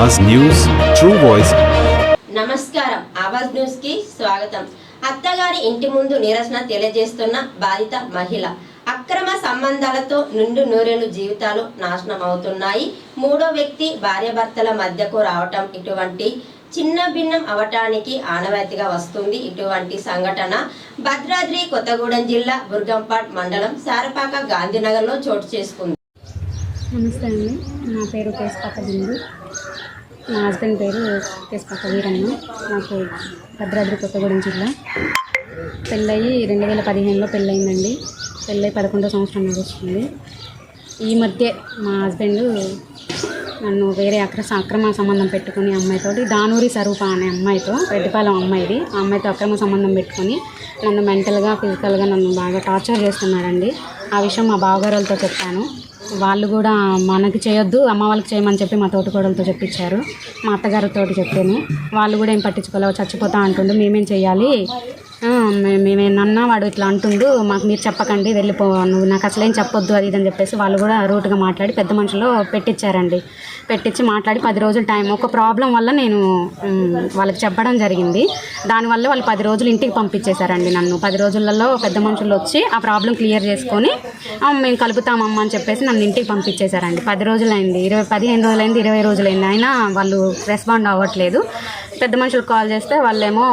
Awaaz news true voice. నమస్కారం. ఆవాజ్ న్యూస్కి స్వాగతం. అత్తగారి ఇంటి ముందు నిరసన తెలియజేస్తున్న బాధిత మహిళ. అక్రమ సంబంధాలతో నిండు నూరేళ్ళు జీవితాలు నాశనం అవుతున్నాయి మూడో వ్యక్తి భార్యాభర్తల మధ్యకు రావటం ఇటువంటి చిన్న భిన్నం అవటానికి ఆనవాయితీగా వస్తుంది ఇటువంటి సంఘటన. భద్రాద్రి కొత్తగూడెం జిల్లా బుర్గంపాడ్ మండలం సారపాక గాంధీనగర్లో చోటు చేసుకుంది. నమస్తే అండి. నా పేరు కేశపాక బిందు. మా హస్బెండ్ పేరు కేశపాక వీరన్న. నాకు భద్రాద్రి కొత్తగూడెం జిల్లా. పెళ్ళయి రెండు వేల పదిహేనులో పెళ్ళయిందండి. పెళ్ళయి పదకొండో సంవత్సరం నడుస్తుంది ఈ మధ్య మా హస్బెండ్ నన్ను వేరే అక్ర అక్రమ సంబంధం పెట్టుకుని అమ్మాయితోటి దానూరి స్వరూప అనే అమ్మాయితో రెడ్డిపాలెం అమ్మాయిది. ఆ అమ్మాయితో అక్రమ సంబంధం పెట్టుకొని నన్ను మెంటల్గా ఫిజికల్గా నన్ను బాగా టార్చర్ చేస్తున్నాడండి ఆ విషయం మా బావగారులతో చెప్పాను. వాళ్ళు కూడా మనకి చేయొద్దు అమ్మ వాళ్ళకి చేయమని చెప్పి మా తోటికోడలతో చెప్పించారు. మా అత్తగారితో చెప్పాను వాళ్ళు కూడా ఏం పట్టించుకోలేవు చచ్చిపోతా అంటుండు మేమేం చేయాలి ఆ, వాడు ఇట్లా అంటుండు మాకు మీరు చెప్పకండి వెళ్ళిపో నువ్వు నాకు అసలేం చెప్పొద్దు అది ఇది అని చెప్పేసి వాళ్ళు కూడా రూట్గా మాట్లాడి పెద్ద మనుషులు పెట్టించారండి పెట్టించి మాట్లాడి పది రోజులు టైం ఒక ప్రాబ్లం వల్ల నేను వాళ్ళకి చెప్పడం జరిగింది. దానివల్ల వాళ్ళు పది రోజులు ఇంటికి పంపించేశారండి నన్ను. పది రోజులలో పెద్ద మనుషులు వచ్చి ఆ ప్రాబ్లం క్లియర్ చేసుకొని మేము కలుపుతామమ్మా అని చెప్పేసి నన్ను ఇంటికి పంపించేశారండి. పది రోజులైంది ఇరవై పదిహేను రోజులైంది ఇరవై రోజులైంది. అయినా వాళ్ళు రెస్పాండ్ అవ్వట్లేదు. పెద్ద మనుషులు కాల్ చేస్తే వాళ్ళేమో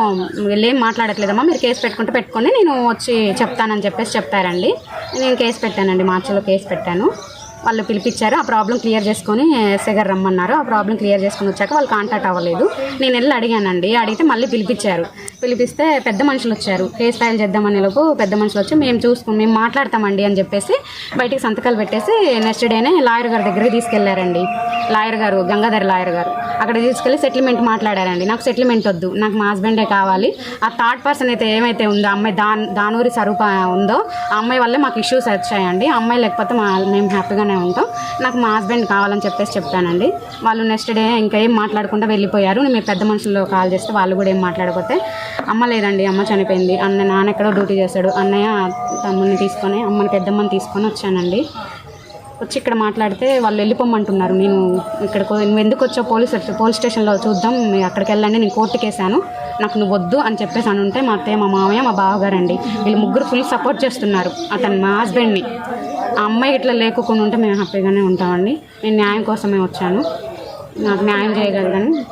వీళ్ళు ఏం మాట్లాడట్లేదమ్మా మీరు కేసు పెట్టుకుంటే పెట్టుకొని నేను వచ్చి చెప్తానని చెప్పేసి చెప్పారండి నేను కేసు పెట్టానండి మార్చిలో కేసు పెట్టాను. వాళ్ళు పిలిపించారు ఆ ప్రాబ్లం క్లియర్ చేసుకొని ఎస్ఐ గారు రమ్మన్నారు. ఆ ప్రాబ్లం క్లియర్ చేసుకొని వచ్చాక వాళ్ళు కాంటాక్ట్ అవ్వలేదు. నేను వెళ్ళి అడిగానండి అడిగితే మళ్ళీ పిలిపించారు. పిలిపిస్తే పెద్ద మనుషులు వచ్చారు. హెయిర్ స్టైల్ చేద్దామనే లోపు పెద్ద మనుషులు వచ్చి మేము చూసుకుని మేము మాట్లాడతామండి అని చెప్పేసి బయటికి సంతకాలు పెట్టేసి నెక్స్ట్ డేనే లాయర్ గారి దగ్గరికి తీసుకెళ్ళారండి. లాయర్ గారు గంగాధర్ లాయర్ గారు. అక్కడ తీసుకెళ్ళి సెటిల్మెంట్ మాట్లాడారండి. నాకు సెటిల్మెంట్ వద్దు. నాకు మా హస్బెండే కావాలి. ఆ థర్డ్ పర్సన్ అయితే ఏమైతే ఉందో అమ్మాయి దాన్ దానూరి స్వరూప ఉందో ఆ అమ్మాయి వల్లే మాకు ఇష్యూస్ వచ్చాయండి. ఆ అమ్మాయి లేకపోతే మా మేము హ్యాపీగానే ఉంటాం. నాకు మా హస్బెండ్ కావాలని చెప్పేసి చెప్పానండి వాళ్ళు నెక్స్ట్ డే ఇంకా ఏం మాట్లాడకుండా వెళ్ళిపోయారు. మేము పెద్ద మనుషుల్లో కాల్ చేస్తే వాళ్ళు కూడా ఏం మాట్లాడకపోతే అమ్మ లేదండి అమ్మ చనిపోయింది. అన్న నాన్న ఎక్కడో డ్యూటీ చేశాడు. అన్నయ్య తమ్ముడిని తీసుకొని అమ్మని పెద్దమ్మని తీసుకొని వచ్చానండి. వచ్చి ఇక్కడ మాట్లాడితే వాళ్ళు వెళ్ళిపోమంటున్నారు. నేను ఇక్కడ నువ్వు ఎందుకు వచ్చావు? పోలీస్ పోలీస్ స్టేషన్లో చూద్దాం అక్కడికి వెళ్ళండి నేను కోర్టుకి వేసాను నాకు నువ్వు వద్దు అని చెప్పేసి అని ఉంటే మా అత్తయ్య మా మామయ్య మా బావగారండి. వీళ్ళు ముగ్గురు ఫుల్ సపోర్ట్ చేస్తున్నారు. అతను మా హస్బెండ్ని. ఆ అమ్మాయి ఇట్లా లేకుండా ఉంటే మేము హ్యాపీగానే ఉంటామండి. నేను న్యాయం కోసమే వచ్చాను. నాకు న్యాయం చేయగలదని